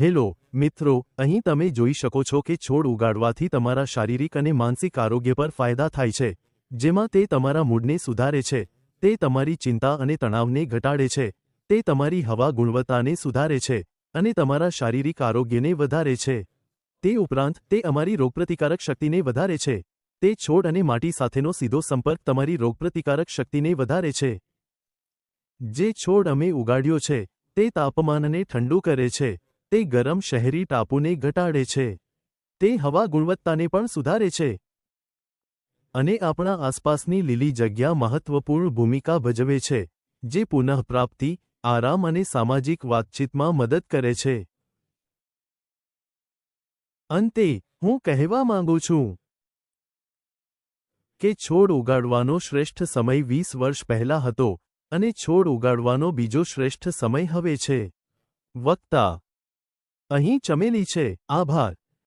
Hello, મિત્રો, અહીં તમે જોઈ શકો છો કે છોડ ઉગાડવાથી તમારા શારીરિક અને માનસિક આરોગ્ય પર ફાયદા થાય છે, જેમાં તે તમારા મૂડને સુધારે છે, તે તમારી ચિંતા અને તણાવને ઘટાડે છે, તે તમારી હવા ગુણવત્તાને સુધારે છે, અને તમારા શારીરિક આરોગ્યને વધારે છે. તે ઉપરાંત, તે અમારી રોગપ્રતિકારક શક્તિને વધારે છે, તે છોડ અને માટી સાથેનો સીધો સંપર્ક તમારી રોગપ્રતિકારક શક્તિને વધારે છે. જે છોડ અમે ઉગાડ્યો છે, તે તાપમાનને ઠંડુ કરે છે તે ગરમ શહેરી ટાપુને ઘટાડે છે. તે હવા ગુણવત્તાને પણ સુધારે છે. અને આપણા આસપાસની લીલી જગ્યા મહત્વપૂર્ણ ભૂમિકા ભજવે છે, જે પુનઃપ્રાપ્તિ, આરામ અને સામાજિક વાતચીતમાં મદદ કરે છે. અંતે, હું કહેવા માંગુ છું કે છોડ ઉગાડવાનો શ્રેષ્ઠ સમય વીસ વર્ષ પહેલા હતો, અને છોડ ઉગાડવાનો બીજો શ્રેષ્ઠ સમય હવે છે. વક્તા અહીં ચમેલી છે. આભાર.